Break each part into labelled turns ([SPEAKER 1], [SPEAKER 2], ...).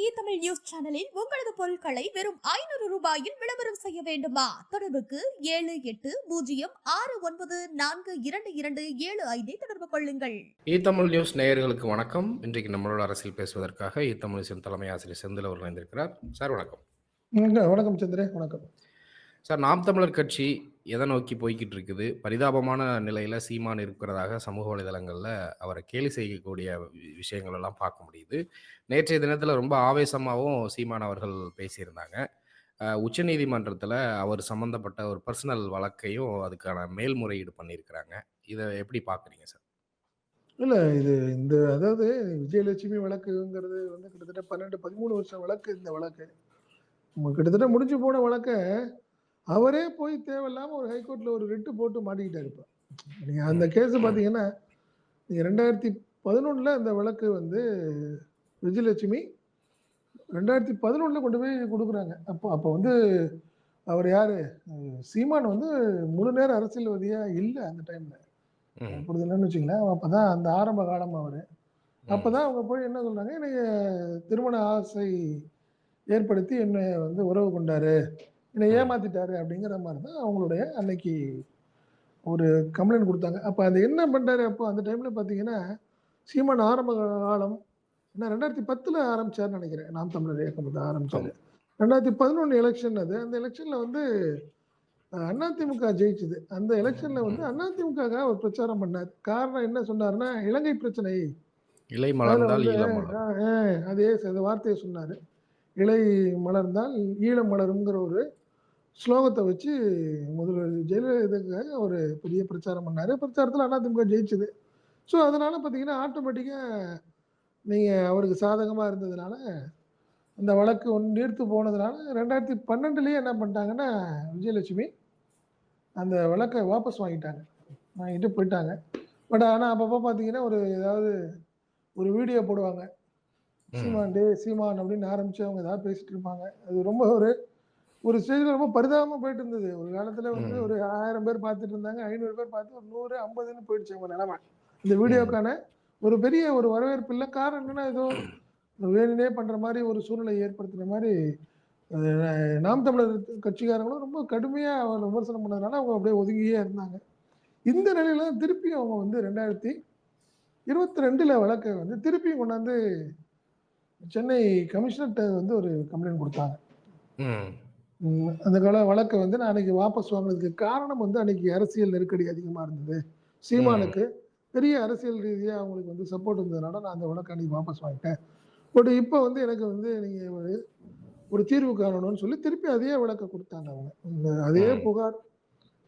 [SPEAKER 1] இ Tamil news சேனலில் உங்களது பொருட்களை வெறும் ஐநூறு ரூபாயில் விளம்பரம் செய்ய வேண்டுமா? தொடர்புக்கு ஏழு எட்டு பூஜ்ஜியம் ஆறு ஒன்பது நான்கு இரண்டு இரண்டு ஏழு ஐந்தை தொடர்பு கொள்ளுங்கள்.
[SPEAKER 2] ஈ தமிழ் நியூஸ் நேயர்களுக்கு வணக்கம். இன்றைக்கு நம்மளோட அரசியல் பேசுவதற்காக ஈ தமிழ் தலைமை ஆசிரியர் செந்தில் அவர்கள் இணைந்திருக்கிறார். சார் வணக்கம்.
[SPEAKER 3] வணக்கம். வணக்கம் சந்திரே வணக்கம்.
[SPEAKER 2] சார் நாம் தமிழர் கட்சி எதை நோக்கி போய்கிட்டு இருக்குது பரிதாபமான நிலையில் சீமான் இருக்கிறதாக சமூக வலைதளங்களில் அவரை கேலி செய்யக்கூடிய வி- விஷயங்கள் எல்லாம் பார்க்க முடியுது. நேற்றைய தினத்தில் ரொம்ப ஆவேசமாகவும் சீமான் அவர்கள் பேசியிருந்தாங்க. உச்ச உச்சநீதிமன்றத்தில் அவர் சம்மந்தப்பட்ட ஒரு பர்சனல் வழக்கையும் அதுக்கான மேல்முறையீடு பண்ணியிருக்கிறாங்க. இதை எப்படி பார்க்குறீங்க சார்?
[SPEAKER 3] இல்ல இது இந்த அதாவது விஜயலட்சுமி வழக்குங்கிறது வந்து கிட்டத்தட்ட பன்னெண்டு பதிமூணு வருஷம் வழக்கு இந்த வழக்கு. கிட்டத்தட்ட முடிஞ்சு போன வழக்கை அவரே போய் தேவையில்லாம ஒரு ஹைகோர்ட்ல ஒரு ரிட்டு போட்டு மாட்டிக்கிட்டாரு இப்ப. நீங்க அந்த கேஸ் பாத்தீங்கன்னா நீங்க ரெண்டாயிரத்தி பதினொன்னுல இந்த வழக்கு வந்து விஜயலட்சுமி ரெண்டாயிரத்தி பதினொன்னுல கொண்டு போய் கொடுக்குறாங்க. அப்போ அப்போ வந்து அவர் யாரு? சீமான் வந்து முழு நேர அரசியல்வாதியா? இல்லை அந்த டைம்ல புரிதலன்னு வச்சுங்களேன் அப்பதான் அந்த ஆரம்ப காலம் அவரு.
[SPEAKER 2] ம்,
[SPEAKER 3] அப்பதான் அவங்க போய் என்ன சொல்றாங்க? எனக்கு திருமண ஆசை ஏற்படுத்தி என்னை வந்து உறவு கொண்டாரு. என்னை. ஏமாத்திட்டாரு அப்படிங்கிற மாதிரி தான் அவங்களுடைய அன்னைக்கு ஒரு கம்ப்ளைண்ட் கொடுத்தாங்க. அப்ப அது என்ன பண்ணாரு அப்போ அந்த டைம்ல பாத்தீங்கன்னா சீமான் ஆரம்ப காலம் என்ன ரெண்டாயிரத்தி பத்துல ஆரம்பிச்சாருன்னு நினைக்கிறேன். நாம் தமிழர் இயக்கம் வந்து ஆரம்பிச்சாரு ரெண்டாயிரத்தி பதினொன்று எலெக்ஷன் அது. அந்த எலெக்ஷன்ல வந்து அதிமுக ஜெயிச்சுது. அந்த எலெக்ஷன்ல வந்து அதிமுக அவர் பிரச்சாரம் பண்ணார். காரணம் என்ன சொன்னாருன்னா இலங்கை பிரச்சனை.
[SPEAKER 2] இலை மலர்ந்தால்
[SPEAKER 3] அதே அந்த வார்த்தையை சொன்னாரு. இலை மலர்ந்தால் ஈழம் மலருங்கிற ஒரு ஸ்லோகத்தை வச்சு முதல்வர் ஜெயலலிதாவுக்காக ஒரு பெரிய பிரச்சாரம் பண்ணாரு. பிரச்சாரத்தில் அதிமுக ஜெயிச்சுது. ஸோ அதனால பார்த்தீங்கன்னா ஆட்டோமேட்டிக்காக நீங்கள் அவருக்கு சாதகமாக இருந்ததுனால அந்த வழக்கு ஒன்று நீர்த்து போனதுனால ரெண்டாயிரத்தி பன்னெண்டுலேயே என்ன பண்ணிட்டாங்கன்னா விஜயலட்சுமி அந்த வழக்கை வாபஸ் வாங்கிட்டாங்க. வாங்கிட்டு போயிட்டாங்க. பட் ஆனால் அப்பப்போ பார்த்தீங்கன்னா ஒரு ஏதாவது ஒரு வீடியோ போடுவாங்க. சீமான் டே சீமான் அப்படின்னு ஆரம்பிச்சு அவங்க ஏதாவது பேசிட்டு இருப்பாங்க. அது ரொம்ப ஒரு ஒரு ஸ்டேஜில் ரொம்ப பரிதாபமா போயிட்டு இருந்தது. ஒரு காலத்துல வந்து. ஒரு ஆயிரம் பேர் பார்த்துட்டு இருந்தாங்க ஐநூறு பேர் பார்த்து ஒரு நூறு ஐம்பதுன்னு போயிடுச்சு அவங்க நிலைமை. இந்த வீடியோக்கான ஒரு பெரிய ஒரு வரவேற்பு இல்லை. காரணம் என்னன்னா ஏதோ வேணுனே பண்ற மாதிரி ஒரு சூழ்நிலை ஏற்படுத்துற மாதிரி நாம் தமிழர் கட்சிக்காரங்களும் ரொம்ப கடுமையா அவர் விமர்சனம் பண்ணதுனால அவங்க அப்படியே ஒதுங்கியே இருந்தாங்க. இந்த நிலையில தான் திருப்பி அவங்க வந்து ரெண்டாயிரத்தி இருபத்தி ரெண்டுல வழக்கை வந்து திருப்பியும் கொண்டாந்து சென்னை கமிஷனர்கிட்ட வந்து ஒரு கம்ப்ளைண்ட் கொடுத்தாங்க. அந்த கால வழக்கை வந்து நான் அன்னைக்கு வாபஸ் வாங்கினதுக்கு காரணம் வந்து அன்னைக்கு அரசியல் நெருக்கடி அதிகமா இருந்தது. சீமானுக்கு பெரிய அரசியல் ரீதியா அவங்களுக்கு வந்து சப்போர்ட் இருந்ததுனால நான் அந்த வழக்கை அன்னைக்கு வாபஸ் வாங்கிட்டேன். பட் இப்போ வந்து எனக்கு வந்து நீங்க ஒரு தீர்வு காணணும்னு சொல்லி திருப்பி அதே வழக்கை கொடுத்தாங்க அவங்க. அதே. புகார்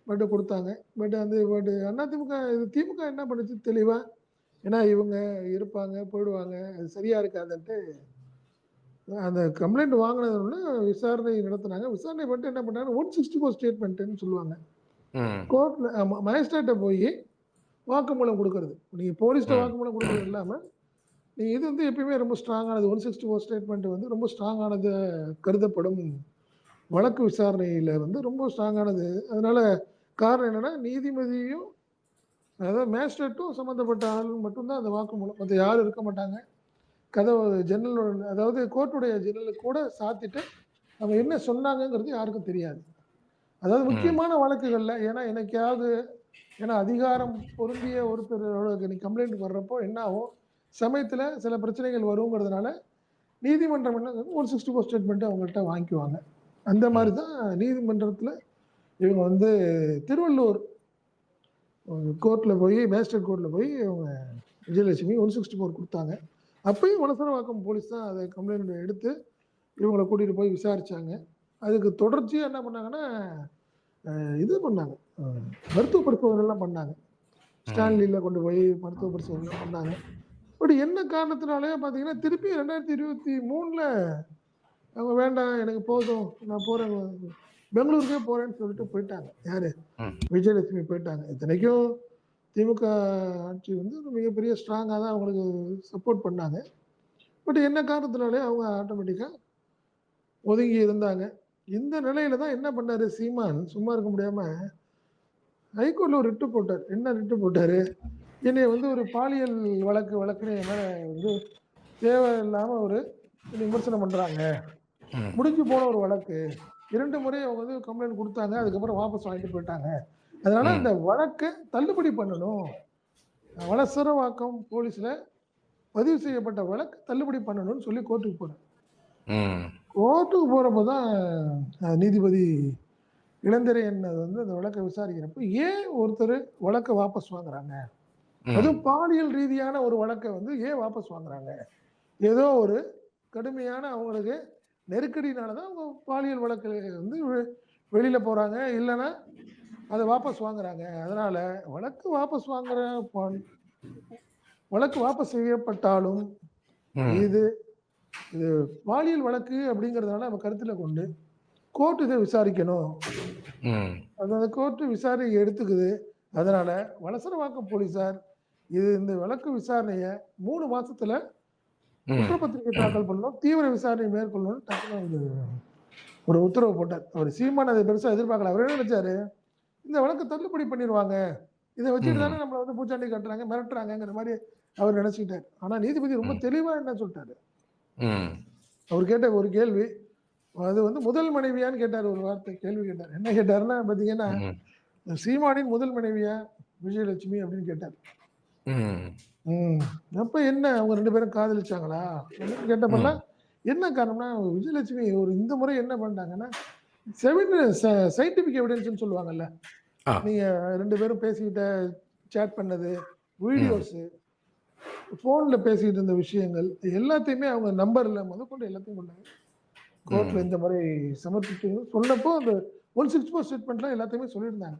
[SPEAKER 3] பட் கொடுத்தாங்க. பட் அந்த பட் அதிமுக இது திமுக என்ன பண்ணுச்சு தெளிவா? ஏன்னா இவங்க இருப்பாங்க போயிடுவாங்க அது சரியா இருக்காதுன்ட்டு அந்த கம்ப்ளைண்ட் வாங்கினதுன்னு விசாரணை நடத்துனாங்க. விசாரணை பண்ணிட்டு என்ன பண்ணாங்க? ஒன் சிக்ஸ்டி ஃபோர் ஸ்டேட்மெண்ட்னு சொல்லுவாங்க கோர்ட்ல மேஜிஸ்ட்ரேட்டை போய் வாக்குமூலம் கொடுக்கறது. நீங்க போலீஸ்ட
[SPEAKER 2] ம்.
[SPEAKER 3] வாக்குமூலம் கொடுக்கறது இல்லாம நீங்க இது வந்து எப்பயுமே ரொம்ப ஸ்ட்ராங்கானது ஒன் சிக்ஸ்டி ஃபோர் ஸ்டேட்மெண்ட் வந்து ரொம்ப ஸ்ட்ராங்கானது கருதப்படும். வழக்கு விசாரணையில வந்து ரொம்ப ஸ்ட்ராங்கானது அதனால காரணம் என்னன்னா நீதிபதியும் அதாவது மேஜிஸ்ட்ரேட்டும் சம்மந்தப்பட்ட ஆள் மட்டும்தான் அந்த வாக்குமூலம் மற்ற யாரும் இருக்க மாட்டாங்க. கதவு ஜன்னலோட அதாவது கோர்ட்டுடைய ஜன்னலை கூட சாத்திட்டு அவங்க என்ன சொன்னாங்கங்கிறது யாருக்கும் தெரியாது. அதாவது. முக்கியமான வழக்குகள்ல ஏன்னா எனக்காவது ஏன்னா அதிகாரம் பொருந்திய ஒருத்தரோட நீ கம்ப்ளைண்ட் வர்றப்போ என்ன ஆகும்? சமயத்துல சில பிரச்சனைகள் வருங்கிறதுனால நீதிமன்றம் என்ன ஒரு சிக்ஸ்டி ஃபோர் ஸ்டேட்மெண்ட் அவங்கள்ட்ட வாங்கிக்குவாங்க. அந்த மாதிரி தான் நீதிமன்றத்துல இவங்க வந்து திருவள்ளூர் கோர்ட்ல போய் மேஜிஸ்ட்ரேட் கோர்ட்ல போய் அவங்க விஜயலட்சுமி ஒன் சிக்ஸ்டி ஃபோர் கொடுத்தாங்க. அப்பயும் வலசரவாக்கம் போலீஸ் தான் அதை கம்ப்ளைண்ட் எடுத்து இவங்களை கூட்டிட்டு போய் விசாரிச்சாங்க. அதுக்கு தொடர்ச்சியா என்ன பண்ணாங்கன்னா இது பண்ணாங்க. மருத்துவ பரிசோதனைலாம் பண்ணாங்க. ஸ்டான்லியில கொண்டு போய் மருத்துவ பரிசோதனை பண்ணாங்க. பட் என்ன காரணத்தினாலே பார்த்தீங்கன்னா திருப்பி ரெண்டாயிரத்தி இருபத்தி மூணுல அவங்க வேண்டாம் எனக்கு போதும் நான் போறேன் பெங்களூருக்கே போறேன்னு சொல்லிட்டு போயிட்டாங்க. யாரு. விஜயலட்சுமி போயிட்டாங்க. இத்தனைக்கும் திமுக ஆட்சி வந்து மிகப்பெரிய ஸ்ட்ராங்காக தான் அவங்களுக்கு சப்போர்ட் பண்ணாங்க. பட் என்ன காரணத்தினாலே அவங்க ஆட்டோமேட்டிக்காக ஒதுங்கி இருந்தாங்க. இந்த நிலையில தான் என்ன பண்ணாரு சீமான்? சும்மா இருக்க முடியாம ஹைகோர்ட்ல ஒரு ரிட்டு போட்டார். என்ன ரிட்டு போட்டாரு? என்னை வந்து ஒரு பாலியல் வழக்கு வழக்குன்னு என் மேல வந்து தேவையில்லாம ஒரு விமர்சனம் பண்றாங்க.
[SPEAKER 2] ம்.
[SPEAKER 3] முடிஞ்சு போன ஒரு வழக்கு. இரண்டு முறை அவங்க வந்து கம்ப்ளைண்ட் கொடுத்தாங்க. அதுக்கப்புறம் வாபஸ் வாங்கிட்டு போயிட்டாங்க. அதனால. இந்த வழக்கை தள்ளுபடி பண்ணணும் வளசரவாக்கம் போலீஸ்ல பதிவு செய்யப்பட்ட வழக்கு தள்ளுபடி பண்ணணும்னு சொல்லி கோர்ட்டுக்கு போறேன். கோர்ட்டுக்கு போறப்ப தான் நீதிபதி இளந்திரையன் அது வந்து அந்த வழக்கை விசாரிக்கிறப்ப ஏன் ஒருத்தர் வழக்கை வாபஸ் வாங்குறாங்க. அதுவும் பாலியல் ரீதியான ஒரு வழக்கை வந்து ஏன் வாபஸ் வாங்குறாங்க ஏதோ ஒரு கடுமையான அவங்களுக்கு நெருக்கடினால தான் அவங்க பாலியல் வழக்கு வந்து வெளியில போறாங்க இல்லைன்னா அதை வாபஸ் வாங்குறாங்க. அதனால வழக்கு வாபஸ் வாங்குற வழக்கு வாபஸ் செய்யப்பட்டாலும். இது இது பாலியல் வழக்கு அப்படிங்கறதுனால நம்ம கருத்துல கொண்டு கோர்ட் இதை விசாரிக்கணும் அந்த கோர்ட்டு விசாரணை எடுத்துக்குது. அதனால வலசரவாக்கம் போலீசார் இது இந்த வழக்கு விசாரணைய மூணு மாசத்துல. குற்றப்பத்திரிகை தாக்கல் பண்ணணும். தீவிர விசாரணை மேற்கொள்ளணும் டக்குனு ஒரு ஒரு உத்தரவு போட்டார். அவர் சீமான் அதை பெருசா எதிர்பார்க்கல. அவர் என்ன நினைச்சாரு? இந்த வழக்கு தள்ளுபடி பண்ணிடுவாங்க இதை வச்சுட்டு தானே நம்மளை வந்து பூச்சாண்டி கட்டுறாங்க மிரட்டுறாங்கங்கிற மாதிரி அவர் நினைச்சுக்கிட்டார். ஆனா நீதிபதி ரொம்ப தெளிவா என்ன சொல்லிட்டாரு. அவர் கேட்ட ஒரு கேள்வி அது வந்து முதல் மனைவியான்னு கேட்டார் ஒரு வார்த்தை கேள்வி கேட்டார். என்ன கேட்டாருன்னா பாத்தீங்கன்னா. சீமானின் முதல் மனைவியா விஜயலட்சுமி அப்படின்னு கேட்டார். அப்ப என்ன அவங்க ரெண்டு பேரும் காதலிச்சாங்களா? கேட்டப்பெல்லாம் என்ன காரணம்னா விஜயலட்சுமி ஒரு இந்த முறை என்ன பண்ணிட்டாங்கன்னா செவன் சயின்டிபிக் எவிடன்ஸ்னு சொல்லுவாங்கல்ல. நீங்க ரெண்டு பேரும் பேசிக்கிட்ட சேட் பண்ணது வீடியோஸ் போன்ல பேசிக்கிட்டு இருந்த விஷயங்கள் எல்லாத்தையுமே அவங்க நம்பர்ல முத கொண்டு எல்லாத்தையும் கொண்டாங்க கோர்ட்ல. இந்த முறை சமர்ப்பிச்சு சொன்னப்போ அந்த ஒன் சிக்ஸ் ஃபோர் ஸ்டேட்மெண்ட்ல எல்லாத்தையுமே சொல்லியிருந்தாங்க.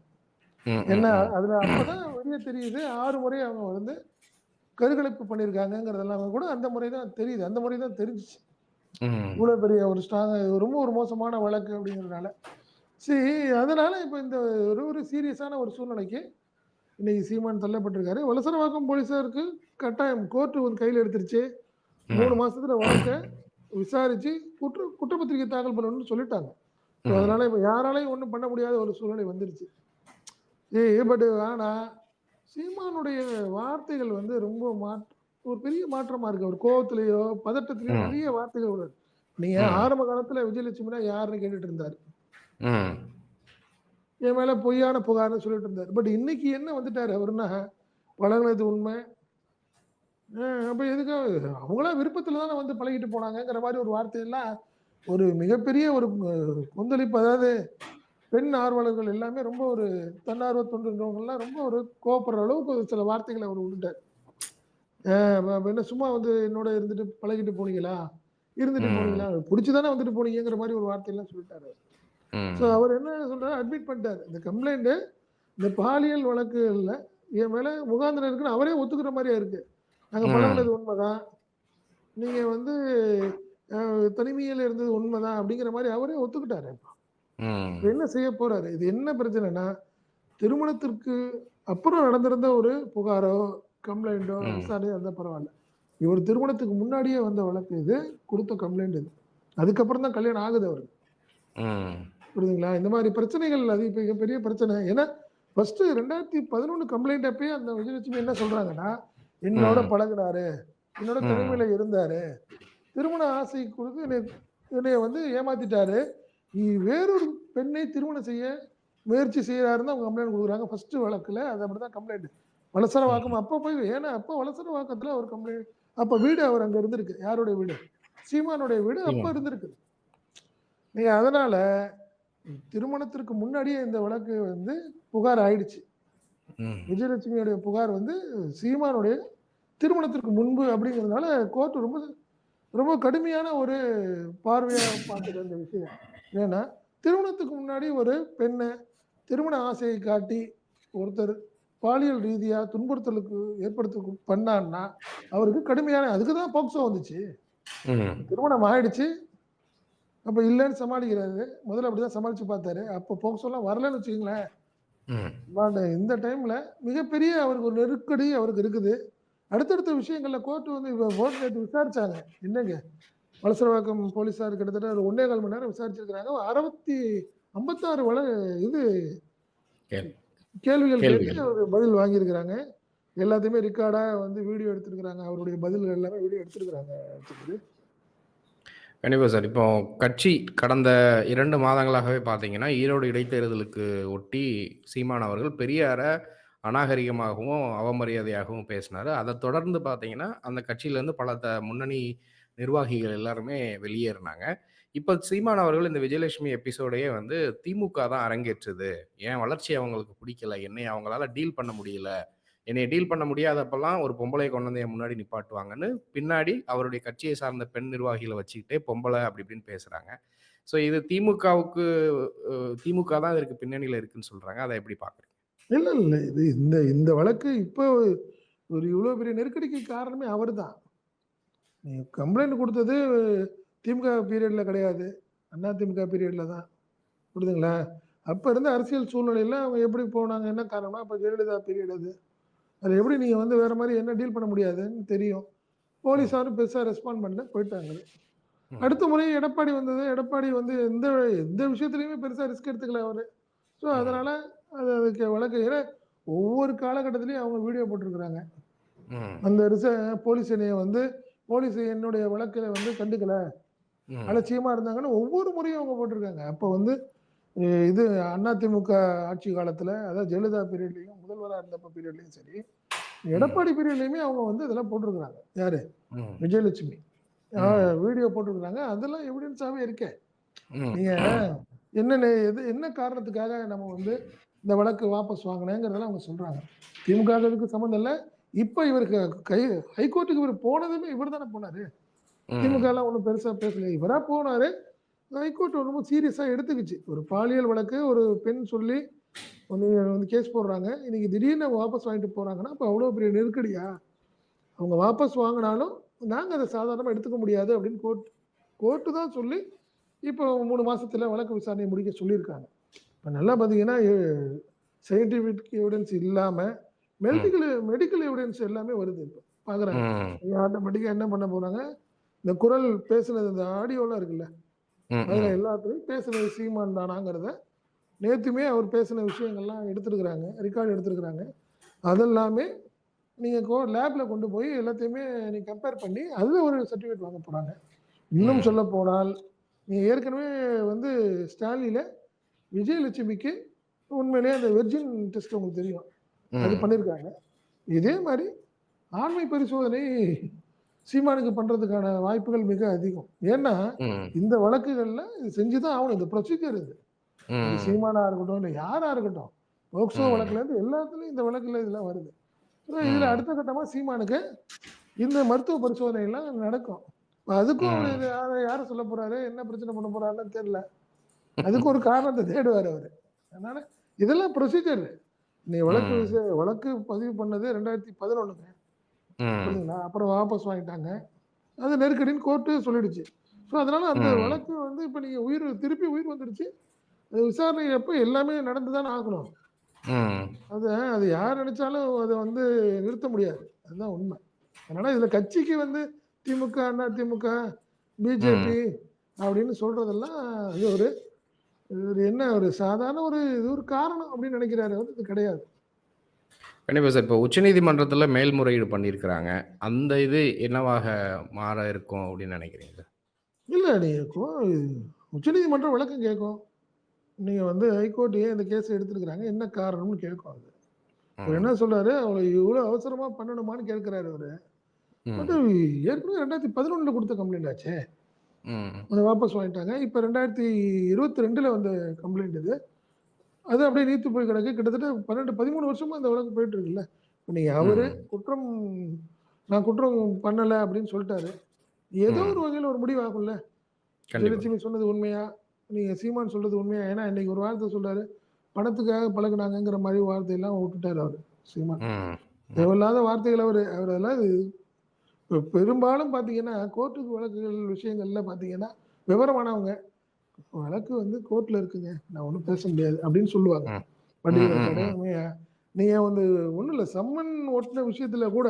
[SPEAKER 3] என்ன. அதுல அப்பதான் வெளியே தெரியுது ஆறு முறை அவங்க வந்து கருக்கலைப்பு பண்ணியிருக்காங்கங்கிறதெல்லாம் கூட அந்த முறை தான் தெரியுது அந்த முறை தான் தெரிஞ்சிச்சு
[SPEAKER 2] ம்.
[SPEAKER 3] இவ்வளவு பெரிய ஒரு ஸ்ட்ராங் ரொம்ப ஒரு மோசமான வழக்கு அப்படிங்கிறதுனால. சரி அதனால இப்ப இந்த ஒரு ஒரு சீரியஸான ஒரு சூழ்நிலைக்கு இன்னைக்கு சீமான் தள்ளப்பட்டிருக்காரு. வலசரவாக்கம் போலீசாருக்கு கட்டாயம் கோர்ட்டு ஒரு கையில் எடுத்துருச்சு. மூணு மாசத்துல வழக்கை விசாரிச்சு குற்ற குற்றப்பத்திரிகை தாக்கல் பண்ணணும்னு சொல்லிட்டாங்க. அதனால இப்ப யாராலையும் ஒண்ணும் பண்ண முடியாத ஒரு சூழ்நிலை வந்துருச்சு. ஏ பட் ஆனா சீமானுடைய வார்த்தைகள் வந்து ரொம்ப மாற்ற ஒரு பெரிய மாற்றமா இருக்கு. ஒரு கோவத்திலேயோ பதட்டத்திலேயோ. நிறைய வார்த்தைகள் வருது. நீங்க. ஆரம்ப காலத்துல விஜயலட்சுமினா யாருன்னு கேட்டுட்டு இருந்தாரு. என் மேல பொய்யான புகார்னு சொல்லிட்டு இருந்தாரு. பட் இன்னைக்கு என்ன வந்துட்டாரு அவருன்னா பழகுனது உண்மை. அப்ப எதுக்கு? அவங்களா விருப்பத்துல தானே வந்து பழகிட்டு போனாங்கங்கிற மாதிரி ஒரு வார்த்தையெல்லாம் ஒரு மிகப்பெரிய ஒரு கொந்தளிப்பு. அதாவது பெண் ஆர்வலர்கள் எல்லாமே ரொம்ப ஒரு தன்னார்வ தொண்டுன்றவங்கலாம் ரொம்ப ஒரு கோவப்படுற அளவுக்கு ஒரு சில வார்த்தைகளை அவர் விட்டுட்டார் என்ன சும்மா வந்து என்னோட இருந்துட்டு பழகிட்டு போனீங்களா? இருந்துட்டு. போனீங்களா? பிடிச்சுதானே வந்துட்டு போனீங்கிற மாதிரி ஒரு வார்த்தையெல்லாம் சொல்லிட்டாரு. ஸோ அவர் என்ன சொல்றாரு அட்மிட் பண்ணிட்டாரு. இந்த கம்ப்ளைண்ட் இந்த பாலியல் வழக்குகள்ல என் மேல முகாந்திரம் இருக்குன்னு அவரே ஒத்துக்கிற மாதிரியா இருக்கு. நாங்க. பழகுனது உண்மைதான் நீங்க வந்து தனிமையில இருந்தது உண்மைதான் அப்படிங்கிற மாதிரி அவரே ஒத்துக்கிட்டாரு என்ன செய்ய போறாரு? இது என்ன பிரச்சனைனா திருமணத்திற்கு அப்புறம் நடந்திருந்த ஒரு புகாரோ கம்ப்ளைண்டோ
[SPEAKER 2] ம்.
[SPEAKER 3] விசாரணையோ இருந்தா பரவாயில்ல இவர் திருமணத்துக்கு முன்னாடியே வந்த வழக்கு இது கொடுத்த கம்ப்ளைண்ட் இது அதுக்கப்புறம் தான் கல்யாணம் ஆகுது அவருக்கு. புரியுதுங்களா இந்த மாதிரி பிரச்சனைகள் அது இப்ப பெரிய பிரச்சனை ஏன்னா ஃபர்ஸ்ட் ரெண்டாயிரத்தி பதினொன்று கம்ப்ளைண்ட் அப்பயே அந்த விஜயலட்சுமி என்ன சொல்றாங்கன்னா என்னோட. பழகுனாரு என்னோட
[SPEAKER 2] ம்.
[SPEAKER 3] தனிமையில இருந்தாரு திருமண ஆசை கொடுத்து என்னை என்னைய வந்து ஏமாத்திட்டாரு இ- வேறொரு பெண்ணை திருமணம் செய்ய முயற்சி செய்யறாருன்னு அவங்க கம்ப்ளைண்ட் கொடுக்குறாங்க ஃபர்ஸ்ட் வழக்குல அது அப்படிதான் கம்ப்ளைண்ட் வலசர வாக்கம். அப்போ போய் ஏன்னா அப்போ வலசர வாக்கத்துல ஒரு கம்ப்ளைண்ட் அப்ப வீடு அவர் அங்க இருந்திருக்கு. யாருடைய வீடு? சீமானுடைய வீடு அப்ப. இருந்திருக்கு. நீங்க அதனால திருமணத்திற்கு முன்னாடியே இந்த வழக்கு வந்து புகார் ஆயிடுச்சு. விஜயலட்சுமியுடைய புகார் வந்து சீமானுடைய திருமணத்திற்கு முன்பு அப்படிங்கிறதுனால கோர்ட் ரொம்ப ரொம்ப கடுமையான ஒரு பார்வையா பார்த்துட்டு அந்த விஷயம். ஏன்னா திருமணத்துக்கு முன்னாடி ஒரு பெண்ணை திருமண ஆசையை காட்டி ஒருத்தர் பாலியல் ரீதியா துன்புறுத்தலுக்கு ஏற்படுத்த பண்ணான்னா அவருக்கு கடுமையான அதுக்கு தான் போக்சோ வந்துச்சு. திருமணம் ஆயிடுச்சு. அப்ப இல்லைன்னு சமாளிக்கிறாரு. முதல்ல அப்படிதான் சமாளிச்சு பார்த்தாரு. அப்போ போக்சோலாம் வரலன்னு வச்சுக்கோங்களேன். பட் இந்த டைம்ல மிகப்பெரிய அவருக்கு ஒரு நெருக்கடி அவருக்கு இருக்குது. அடுத்தடுத்த விஷயங்கள்ல கோர்ட் வந்து இப்போ கோர்ட் நேற்று விசாரிச்சாங்க. என்னங்க? வலசரவாக்கம் போலீஸார் கிட்டத்தட்ட ஒரு ஒன்னே கால் மணி நேரம் விசாரிச்சிருக்கிறாங்க. அறுபத்தி ஐம்பத்தாறு வள இது. கேள்விகள். கேட்டு அவர் பதில் வாங்கியிருக்கிறாங்க எல்லாத்தையுமே ரெக்கார்டா வந்து வீடியோ எடுத்திருக்கிறாங்க அவருடைய பதில்கள் எல்லாமே வீடியோ எடுத்திருக்கிறாங்க
[SPEAKER 2] கண்டிப்பா சார். இப்போ கட்சி கடந்த 2 மாதங்களாகவே பார்த்தீங்கன்னா, ஈரோடு இடைத்தேர்தலுக்கு ஒட்டி சீமான் அவர்கள் பெரியார அநாகரிகமாகவும், அவமரியாதையாகவும் பேசினாரு. அத தொடர்ந்து பார்த்தீங்கன்னா, அந்த கட்சியிலேருந்து பல த முன்னணி நிர்வாகிகள் எல்லாருமே வெளியேறுனாங்க. இப்போ சீமான் அவர்கள் இந்த விஜயலட்சுமி எபிசோடையே வந்து திமுக தான் அரங்கேற்றுது. என் வளர்ச்சி அவங்களுக்கு பிடிக்கல. என்னை அவங்களால டீல் பண்ண முடியல. என்னை டீல் பண்ண முடியாதப்பெல்லாம் ஒரு பொம்பளை கொண்டு வந்து என் முன்னாடி நிப்பாட்டுவாங்கன்னு, பின்னாடி அவருடைய கட்சியை சார்ந்த பெண் நிர்வாகிகளை வச்சுக்கிட்டே பொம்பளை அப்படி இப்படின்னு பேசுறாங்க. ஸோ இது திமுகவுக்கு திமுக தான் இதற்கு பின்னணியில் இருக்குன்னு சொல்றாங்க. அதை எப்படி பார்க்குறீங்க?
[SPEAKER 3] இல்லை இல்லை இது இந்த இந்த வழக்கு இப்போ ஒரு இவ்வளோ பெரிய நெருக்கடிக்கு காரணமே அவர்தான். தான் கம்ப்ளைண்ட் கொடுத்தது திமுக பீரியட்ல கிடையாது. அதிமுக பீரியட்ல தான். புரியுதுங்களா? அப்ப இருந்த அரசியல் சூழ்நிலையில அவங்க எப்படி போனாங்க? என்ன காரணம்னா, அப்ப ஜெயலலிதா பீரியட் அது. அதுல எப்படி நீங்க வந்து வேற மாரி என்ன டீல் பண்ண முடியாதுன்னு தெரியும். போலீஸாரும் பெருசா ரெஸ்பாண்ட் பண்ணல. போயிட்டாங்க. அடுத்த முறை எடப்பாடி வந்தது. எடப்பாடி வந்து எந்த எந்த விஷயத்திலயுமே பெருசா ரிஸ்க் எடுத்துக்கல அவரு. ஸோ. அதனால அது அதுக்கு வழக்கு ஏன்னா ஒவ்வொரு காலகட்டத்திலயும் அவங்க வீடியோ போட்டிருக்கிறாங்க. அந்த ரிச போலீஸ் என்னைய வந்து போலீஸ் என்னுடைய வழக்குல வந்து கண்டுக்கல. அலட்சியமா இருந்தாங்கன்னு ஒவ்வொரு முறையும் அவங்க போட்டிருக்காங்க. அப்ப வந்து இது அதிமுக ஆட்சி காலத்துல அதாவது ஜெயலலிதா பீரியட்லயும், முதல்வரா இருந்தப்ப பீரியட்லயும் சரி. எடப்பாடி பீரியட்லயுமே அவங்க வந்து இதெல்லாம் போட்டிருக்கிறாங்க. யாரு? விஜயலட்சுமி. வீடியோ போட்டிருக்கிறாங்க. அதெல்லாம் எவிடன்ஸாவே இருக்கே.
[SPEAKER 2] ம்.
[SPEAKER 3] நீங்க என்னன்னு எது என்ன காரணத்துக்காக நம்ம வந்து இந்த வழக்கு வாபஸ் வாங்கினேங்கிறதெல்லாம் அவங்க சொல்றாங்க. இதுக்கு சம்மந்தம் இல்ல. இப்ப இவருக்கு கை ஹைகோர்ட்டுக்கு இவரு போனதுமே இவர் தானே போனாரு.
[SPEAKER 2] ம்.
[SPEAKER 3] திமுகலாம் ஒண்ணும் பெருசா பேசல. இவரா போனாரு. ஹைகோர்ட் ரொம்ப சீரியஸா எடுத்துக்கிச்சு. ஒரு பாலியல் வழக்கு ஒரு பெண் சொல்லி வந்து வந்து கேஸ் போடுறாங்க. இன்னைக்கு திடீர்னு வாபஸ் வாங்கிட்டு போறாங்கன்னா, அப்ப அவ்வளோ பெரிய நெருக்கடியா? அவங்க வாபஸ் வாங்குனாலும், நாங்க அத சாதாரணமா எடுத்துக்க முடியாது அப்படின்னு கோர்ட் கோர்ட்டு தான் சொல்லி, இப்போ 3 மாசத்துல வழக்கு விசாரணைய முடிக்க சொல்லியிருக்காங்க. இப்ப நல்லா பார்த்தீங்கன்னா, சயின்டிஃபிக் எவிடன்ஸ் இல்லாம,
[SPEAKER 2] ம்.
[SPEAKER 3] மெடிக்கல் மெடிக்கல் எவிடன்ஸ் எல்லாமே வருது இப்ப. பார்க்குறாங்க.
[SPEAKER 2] ம்.
[SPEAKER 3] ஆட்டோமேட்டிக்கா என்ன பண்ண போறாங்க, இந்த குரல் பேசுனது இந்த ஆடியோலாம் இருக்குல்ல. அதுல. எல்லாத்துலயும் பேசுனது சீமான் தானாங்கிறத, நேத்துமே அவர் பேசின விஷயங்கள்லாம் எடுத்திருக்கிறாங்க. ரெக்கார்ட் எடுத்திருக்கிறாங்க. அதெல்லாமே நீங்க கோ லேப்ல கொண்டு போய் எல்லாத்தையுமே நீங்க கம்பேர் பண்ணி, அதுல ஒரு சர்டிஃபிகேட் வாங்க போறாங்க. இன்னும்
[SPEAKER 2] ம்.
[SPEAKER 3] சொல்லப்போனால், நீங்க ஏற்கனவே வந்து ஸ்டான்லில விஜயலட்சுமிக்கு உண்மையிலேயே அந்த வெர்ஜின் டெஸ்ட் உங்களுக்கு தெரியும். அது. பண்ணியிருக்காங்க. இதே மாரி ஆண்மை பரிசோதனை சீமானுக்கு பண்றதுக்கான வாய்ப்புகள் மிக அதிகம். ஏன்னா. இந்த வழக்குகள்ல இது செஞ்சு தான் ஆகணும். இந்த ப்ரொசீஜர் இது. சீமானா இருக்கட்டும், இல்ல யாரா இருக்கட்டும். போக்சோ
[SPEAKER 2] ம்.
[SPEAKER 3] வழக்குலேருந்து எல்லாத்துலயும் இந்த வழக்குல இதெல்லாம் வருது. இதுல. அடுத்த கட்டமா சீமானுக்கு இந்த மருத்துவ பரிசோதனை எல்லாம் நடக்கும். அதுக்கும் அவரு
[SPEAKER 2] ம்.
[SPEAKER 3] யார யார சொல்லப் போறாரு? என்ன பிரச்சனை பண்ண போறாருன்னு தெரியல. அதுக்கு ஒரு காரணத்த தேடுவாரு அவரு. அதனால இதெல்லாம் ப்ரொசீஜர். நீ வழக்கு வழக்கு பதிவு பண்ணது 2011ங்க.
[SPEAKER 2] ம்.
[SPEAKER 3] புரியுதுங்களா? அப்புறம் வாபஸ் வாங்கிட்டாங்க. அது நெருக்கடின்னு கோர்ட்டு சொல்லிடுச்சு. ஸோ அதனால அந்த. வழக்கு வந்து இப்ப நீங்க உயிர் திருப்பி உயிர் வந்துடுச்சு. அது விசாரணை அப்ப எல்லாமே நடந்து தானே ஆகணும். அத அது யார் நெனச்சாலும் அத வந்து நிறுத்த முடியாது. அதுதான் உண்மை. அதனால இதுல கட்சிக்கு வந்து திமுக, அதிமுக, பிஜேபி
[SPEAKER 2] ம்.
[SPEAKER 3] அப்படின்னு சொல்றதெல்லாம் இது ஒரு இது ஒரு என்ன ஒரு சாதாரண ஒரு இது ஒரு காரணம் அப்படின்னு நெனைக்கிறாரு அவரு. இது கிடையாது.
[SPEAKER 2] கண்டிப்பா சார். இப்போ உச்சநீதிமன்றத்தில மேல்முறையீடு பண்ணியிருக்கிறாங்க. அந்த இது என்னவாக மாற இருக்கும் அப்படின்னு நினைக்கிறீங்க சார்?
[SPEAKER 3] இல்ல நீங்க கோ உச்சநீதிமன்றம் விளக்கம் கேட்கும். நீங்க வந்து ஹைகோர்ட் ஏன் இந்த கேஸ் எடுத்திருக்கிறாங்க? என்ன காரணம்னு கேட்கும் அது. அவர். என்ன சொல்றாரு, அவள இவ்ளோ அவசரமா பண்ணணுமான்னு கேட்கிறாரு அவரு. பட். ஏற்கனவே 2011ல குடுத்த கம்ப்ளைண்ட் ஆச்சே. அத வாபஸ் வாங்கிட்டாங்க. இப்ப 2022ல வந்த கம்ப்ளைண்ட் இது. அது அப்படியே நீத்து போய் கிடக்கு. கிட்டத்தட்ட 12, 13 வருஷமா இந்த வழக்கு போயிட்டு இருக்குல்ல. இப்ப நீங்க அவரு. குற்றம் நான் குற்றம் பண்ணல அப்படின்னு சொல்லிட்டாரு. ஏதோ. ஒரு வகையில ஒரு முடிவு ஆகும்ல. ஜெயலட்சுமி சொன்னது உண்மையா? நீங்க சீமான் சொல்றது உண்மையா? ஏன்னா இன்னைக்கு ஒரு வார்த்தை சொல்றாரு. பணத்துக்காக பழகுனாங்கங்கிற மாரி வார்த்தையெல்லாம் விட்டுட்டாரு அவரு. சீமான். தேவையில்லாத வார்த்தைகள் அவரு அவரு அதெல்லாம் பெரும்பாலும் பார்த்தீங்கன்னா, கோர்ட்டுக்கு வழக்குகள் விஷயங்கள்ல பார்த்தீங்கன்னா, விவரமானவங்க. வழக்கு வந்து கோர்ட்ல இருக்குங்க. நான் ஒண்ணும் பேச முடியாது அப்படின்னு சொல்லுவாங்க. பட். நீங்க வந்து ஒண்ணும் இல்ல. சம்மன் ஒட்டுன விஷயத்துல கூட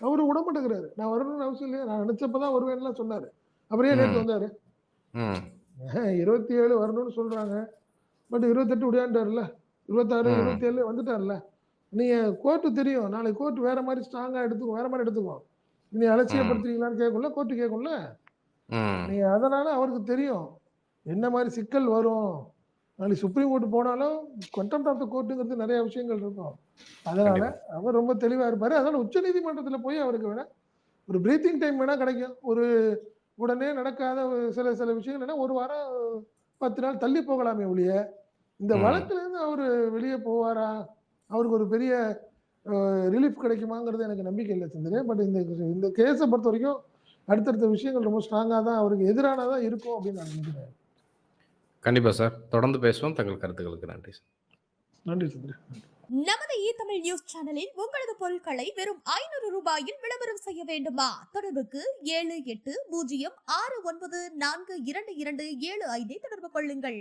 [SPEAKER 3] அவரு விடமாட்டேங்கிறாரு. நான் வரணும்னு அவசியம் இல்லையே. நான் நினைச்சப்ப தான் வருவேன்லாம் சொன்னாரு. நேத்து
[SPEAKER 2] ம்.
[SPEAKER 3] வந்தாரு?
[SPEAKER 2] ம்.
[SPEAKER 3] 27 வரணும்னு சொல்றாங்க. பட் 28 உடையாண்டாருல்ல. 26,
[SPEAKER 2] ம்.
[SPEAKER 3] 27 வந்துட்டார்ல. நீங்க கோர்ட் தெரியும். நாளைக்கு கோர்ட் வேற மாரி ஸ்ட்ராங்கா எடுத்துக்கும். வேற மாரி எடுத்துக்கும். நீ. அலட்சியப்படுத்துறீங்களான்னு கேட்கும்ல. கோர்ட் கேட்கும்ல. நீங்க அதனால அவருக்கு தெரியும் என்ன மாதிரி சிக்கல் வரும்? நாளைக்கு சுப்ரீம் கோர்ட் போனாலும் கண்டெம்ட் ஆஃப் த கோர்ட்டுங்கிறது நிறைய விஷயங்கள் இருக்கும். அதனால. அவர் ரொம்ப தெளிவா இருப்பாரு. அதனால உச்ச நீதிமன்றத்துல போய் அவருக்கு வேணா ஒரு பிரீத்திங் டைம் வேணா கிடைக்கும். ஒரு உடனே நடக்காத ஒரு சில சில விஷயங்கள் ஒரு வாரம் பத்து நாள் தள்ளி போகலாமே ஒழிய இந்த
[SPEAKER 2] ம்.
[SPEAKER 3] வழக்குல இருந்து அவர் வெளியே போவாரா? அவருக்கு ஒரு பெரிய ரிலீஃப் கிடைக்குமாங்கிறது எனக்கு நம்பிக்கை இல்லை சந்திரன் பட் இந்த இந்த கேஸை பொறுத்த வரைக்கும் அடுத்தடுத்த விஷயங்கள் ரொம்ப ஸ்ட்ராங்காக தான் அவருக்கு எதிரானதா இருக்கும் அப்படின்னு நான் நினைக்கிறேன்.
[SPEAKER 2] கண்டிப்பா சார். தொடர்ந்து பேசுவோம். தங்கள் கருத்துக்களுக்கு நன்றி சார்.
[SPEAKER 3] நன்றி சந்திரன்
[SPEAKER 1] நமது இ தமிழ் நியூஸ் சேனலில் உங்களது பொருட்களை வெறும் ஐநூறு ரூபாயில் விளம்பரம் செய்ய வேண்டுமா தொடர்புக்கு ஏழு எட்டு பூஜ்ஜியம் ஆறு ஒன்பது நான்கு இரண்டு இரண்டு ஏழு ஐந்தை தொடர்பு கொள்ளுங்கள்